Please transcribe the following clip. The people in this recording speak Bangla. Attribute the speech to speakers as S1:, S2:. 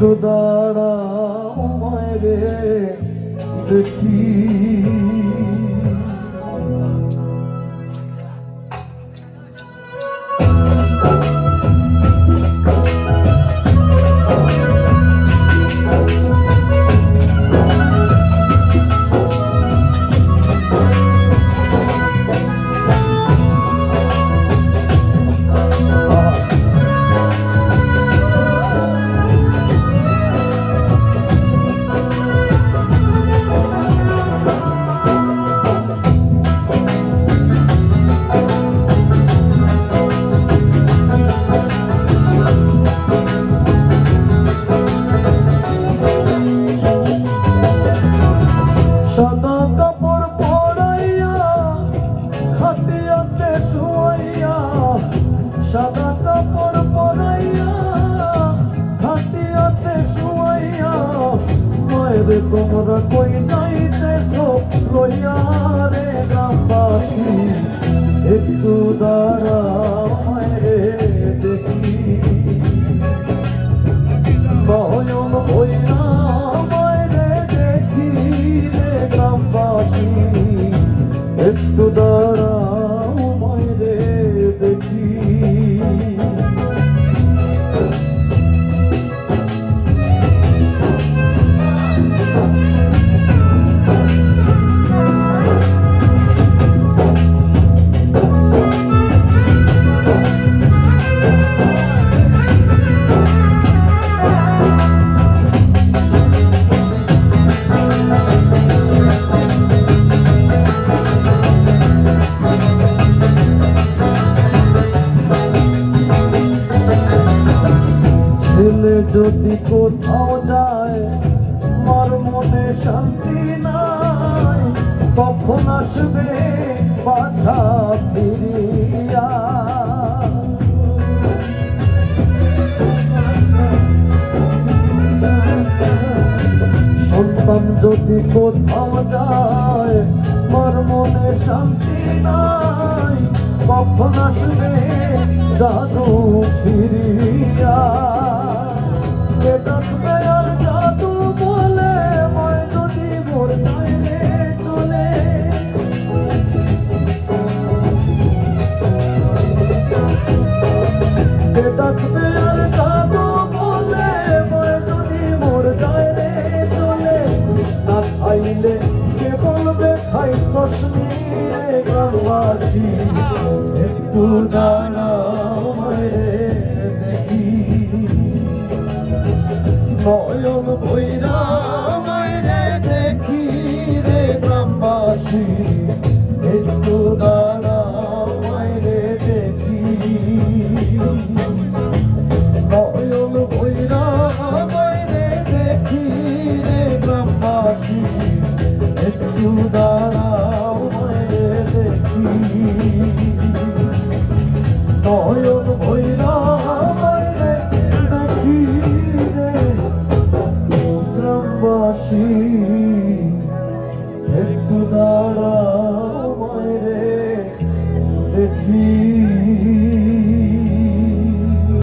S1: একটু দাঁড়া রে দেখি। তোমরা কই যাইতেছ? লইয়া রে গ্রামবাসী, একটু দাঁড়া মায়ের দেখি। নয়ন হইয়া মায়েরে দেখি রে গ্রামবাসী, একটু দাঁড়াও যদি কোথাও যায়, মার মনে শান্তি নাই, কখন আসবে বাছা ফিরিয়া? যদি কোথাও যায়, মার মনে শান্তি নাই, কখন আসবে জাদু ফিরিয়া? গ্রামবাসী একটু দাঁড়াও দেখি। নয়ন ভৈরা নয়ন ভৈরব